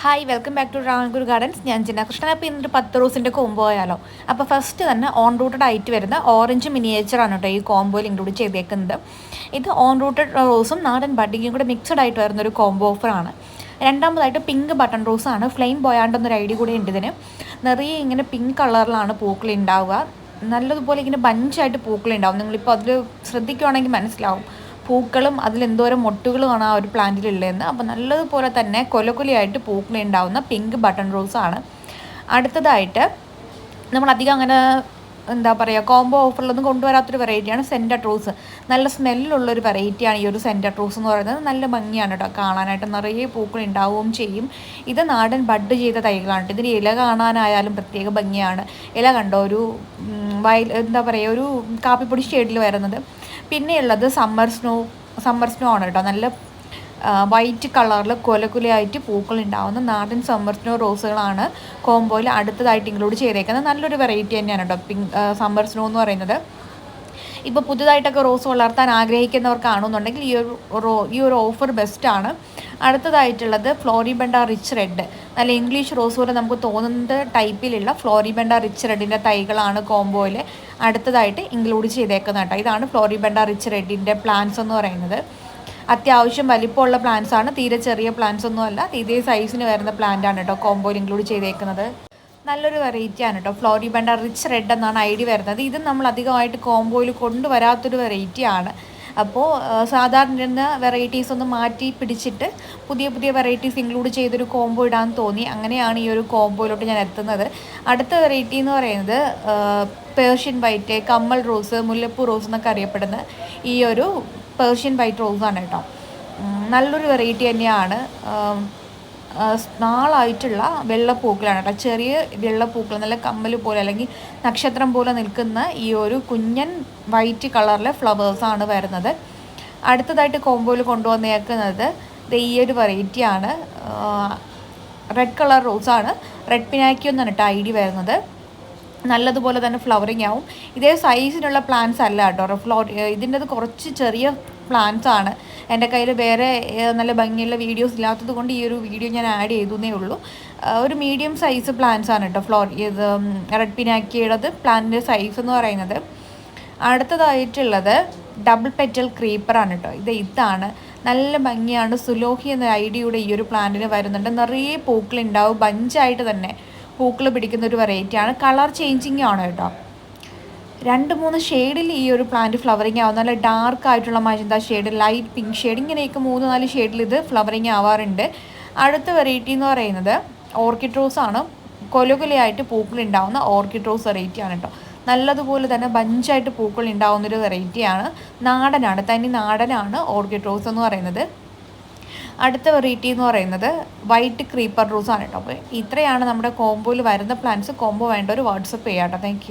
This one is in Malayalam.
Hi welcome back to Rankoor gardens ഞാൻ ജിന കൃഷ്ണൻ. അപ്പോൾ ഇന്നൊരു പത്ത് റോസിന്റെ കോംബോ ആയാലോ? അപ്പോൾ ഫസ്റ്റ് തന്നെ ഓൺ റൂട്ടഡ് ആയിട്ട് വരുന്ന ഓറഞ്ച് മിനിയേച്ചറാണ് കേട്ടോ ഈ കോംബോയിൽ ഇൻക്ലൂഡ് ചെയ്തേക്കുന്നത്. ഇത് ഓൺ റൂട്ടഡ് റോസും നാടൻ ബഡിങ്ങും കൂടെ മിക്സഡ് ആയിട്ട് വരുന്ന ഒരു കോംബോ ഓഫറാണ് രണ്ടാമതായിട്ട് പിങ്ക് ബട്ടൺ റോസാണ് ഫ്ലെയിം ബോയാണ്ടെന്നൊരു ഐഡിയ കൂടെ ഉണ്ട് ഇതിന്. നിറയെ ഇങ്ങനെ പിങ്ക് കളറിലാണ് പൂക്കൾ ഉണ്ടാവുക. നല്ലതുപോലെ ഇങ്ങനെ ബഞ്ചായിട്ട് പൂക്കൾ ഉണ്ടാവും. നിങ്ങളിപ്പോൾ അതിൽ ശ്രദ്ധിക്കുകയാണെങ്കിൽ മനസ്സിലാവും. പൂക്കളും അതിലെന്തോരം മൊട്ടുകളുമാണ് ആ ഒരു പ്ലാന്റിലുള്ളതെന്ന്. അപ്പോൾ നല്ലതുപോലെ തന്നെ കൊലകുലിയായിട്ട് പൂക്കളുണ്ടാവുന്ന പിങ്ക് ബട്ടൺ റോസ് ആണ് അടുത്തതായിട്ട് നമ്മൾ അധികം അങ്ങനെ എന്താ പറയുക കോംബോ ഓഫറിലൊന്നും കൊണ്ടുവരാത്തൊരു വെറൈറ്റിയാണ് സെന്റർ റോസ് നല്ല സ്മെല്ലുള്ളൊരു വെറൈറ്റിയാണ് ഈ ഒരു സെന്റർ റോസ് എന്ന് പറയുന്നത്. നല്ല ഭംഗിയാണ് കേട്ടോ കാണാനായിട്ട് നിറയെ പൂക്കൾ ഉണ്ടാവുകയും ചെയ്യും. ഇത് നാടൻ ബഡ് ചെയ്ത തൈകളാണ് ഇതിന് ഇല കാണാനായാലും പ്രത്യേക ഭംഗിയാണ്. ഇല കണ്ടോ? ഒരു വയൽ എന്താ പറയുക ഒരു കാപ്പിപ്പൊടി ഷെയ്ഡിൽ വരുന്നത്. പിന്നെയുള്ളത് സമ്മർ സ്നോ സമ്മർ സ്നോ ആണ് കേട്ടോ. നല്ല വൈറ്റ് കളറിൽ കൊലകുലയായിട്ട് പൂക്കൾ ഉണ്ടാവുന്ന നാടൻ സമ്മർ സ്നോ റോസുകളാണ് കോംബോയിൽ അടുത്തതായിട്ട് ഇൻക്ലൂഡ് ചെയ്തേക്കുന്നത്. നല്ലൊരു വെറൈറ്റി തന്നെയാണ് കേട്ടോ പിങ്ക് സമ്മർ സ്നോ എന്ന് പറയുന്നത്. ഇപ്പോൾ പുതുതായിട്ടൊക്കെ റോസ് വളർത്താൻ ആഗ്രഹിക്കുന്നവർക്കാണെന്നുണ്ടെങ്കിൽ ഈ ഒരു റോ ഈ ഒരു ഓഫർ ബെസ്റ്റാണ് അടുത്തതായിട്ടുള്ളത് ഫ്ലോറിബെൻഡ റിച്ച് റെഡ് നല്ല ഇംഗ്ലീഷ് റോസ് പോലെ നമുക്ക് തോന്നുന്നത് ടൈപ്പിലുള്ള ഫ്ലോറിബെൻഡ റിച്ച് റെഡിന്റെ തൈകളാണ് കോംബോയിൽ അടുത്തതായിട്ട് ഇൻക്ലൂഡ് ചെയ്തേക്കുന്നത് കേട്ടോ. ഇതാണ് ഫ്ലോറിബെൻഡ റിച്ച് റെഡിന്റെ പ്ലാന്റ്സ് എന്ന് പറയുന്നത്. അത്യാവശ്യം വലിപ്പമുള്ള പ്ലാന്റ്സ് ആണ്. തീരെ ചെറിയ പ്ലാന്റ്സ് ഒന്നുമല്ല ഇതേ സൈസിന് വരുന്ന പ്ലാന്റ് ആണ് കേട്ടോ കോംബോയിൽ ഇൻക്ലൂഡ് ചെയ്തേക്കുന്നത്. നല്ലൊരു വെറൈറ്റി ആണ് കേട്ടോ. ഫ്ലോറിബെൻഡ റിച്ച് റെഡ് എന്നാണ് ഐ ഡി വരുന്നത്. ഇത് നമ്മൾ അധികമായിട്ട് കോംബോയിൽ കൊണ്ടുവരാത്തൊരു വെറൈറ്റി ആണ്. അപ്പോൾ സാധാരണ വെറൈറ്റീസ് ഒന്ന് മാറ്റി പിടിച്ചിട്ട് പുതിയ പുതിയ വെറൈറ്റീസ് ഇൻക്ലൂഡ് ചെയ്തൊരു കോംബോ ഇടാൻ തോന്നി. അങ്ങനെയാണ് ഈ ഒരു കോംബോയിലോട്ട് ഞാൻ എത്തുന്നത്. അടുത്ത വെറൈറ്റി എന്ന് പറയുന്നത് പേർഷ്യൻ വൈറ്റ് കമ്മൽ റോസ് മുല്ലപ്പൂ റോസ് എന്നൊക്കെ അറിയപ്പെടുന്ന ഈ ഒരു പേർഷ്യൻ വൈറ്റ് റോസാണ് കേട്ടോ. നല്ലൊരു വെറൈറ്റി തന്നെയാണ്. നാളായിട്ടുള്ള വെള്ളപ്പൂക്കളാണ് കേട്ടോ. ചെറിയ വെള്ളപ്പൂക്കൾ നല്ല കമ്മൽ പോലെ അല്ലെങ്കിൽ നക്ഷത്രം പോലെ നിൽക്കുന്ന ഈ ഒരു കുഞ്ഞൻ വൈറ്റ് കളറിലെ ഫ്ലവേഴ്സാണ് വരുന്നത്. അടുത്തതായിട്ട് കോമ്പോയിൽ കൊണ്ടുവന്നേക്കുന്നത് ഈ ഒരു വെറൈറ്റിയാണ് റെഡ് കളർ റോസാണ് റെഡ് പിനാക്കിയോ എന്നാണ് കേട്ടോ ഐ ഡി വരുന്നത്. നല്ലതുപോലെ തന്നെ ഫ്ലവറിങ് ആവും. ഇതേ സൈസിനുള്ള പ്ലാന്റ്സ് അല്ല കേട്ടോ. ഫ്ലോ ഇതിന്റെത് കുറച്ച് ചെറിയ പ്ലാന്റ്സ് ആണ്. എന്റെ കയ്യിൽ വേറെ നല്ല ഭംഗിയുള്ള വീഡിയോസ് ഇല്ലാത്തത് കൊണ്ട് ഈ ഒരു വീഡിയോ ഞാൻ ആഡ് ചെയ്തു ചെയ്തേ ഉള്ളൂ ഒരു മീഡിയം സൈസ് പ്ലാന്റ്സ് ആണ് കേട്ടോ ഫ്ലോർ ഇത് റെഡ് പിനാക്കിയുള്ളത് പ്ലാന്റിന്റെ സൈസ് എന്ന് പറയുന്നത്. അടുത്തതായിട്ടുള്ളത് ഡബിൾ പെറ്റൽ ക്രീപ്പറാണ് കേട്ടോ. ഇത് ഇതാണ്. നല്ല ഭംഗിയാണ്. സുലോഹി എന്ന ഐഡിയയുടെ ഈ ഒരു പ്ലാന്റിന് വരുന്നുണ്ട്. നിറയെ പൂക്കളുണ്ടാവും. ബഞ്ചായിട്ട് തന്നെ. പൂക്കൾ പിടിക്കുന്ന ഒരു വെറൈറ്റിയാണ് കളർ ചേഞ്ചിങ് ആണ് കേട്ടോ. രണ്ട് മൂന്ന് ഷെയ്ഡിൽ ഈ ഒരു പ്ലാന്റ് ഫ്ലവറിങ് ആവും. നല്ല ഡാർക്ക് ആയിട്ടുള്ള magenta shade light pink shade ഇങ്ങനെയൊക്കെ മൂന്ന് നാല് ഷെയ്ഡിൽ ഇത് ഫ്ലവറിങ് ആവാറുണ്ട്. അടുത്ത വെറൈറ്റി എന്ന് പറയുന്നത് ഓർക്കിഡ് റോസ് ആണ്. കൊലകൊലയായിട്ട് പൂക്കൾ ഉണ്ടാവുന്ന ഓർക്കിഡ് റോസ് വെറൈറ്റി ആണ് കേട്ടോ. നല്ലതുപോലെ തന്നെ ബഞ്ചായിട്ട് പൂക്കൾ ഉണ്ടാവുന്നൊരു വെറൈറ്റിയാണ് നാടനാണ് തനി നാടനാണ് ഓർക്കിഡ് റോസ് എന്ന് പറയുന്നത്. അടുത്ത വെറൈറ്റി എന്ന് പറയുന്നത് വൈറ്റ് ക്രീപ്പർ റോസ് ആണ് കേട്ടോ. അപ്പോൾ ഇത്രയാണ് നമ്മുടെ കോംബോയിൽ വരുന്ന പ്ലാന്റ്സ് കോംബോ വേണ്ട ഒരു വാട്സപ്പ് ചെയ്യാം കേട്ടോ. താങ്ക്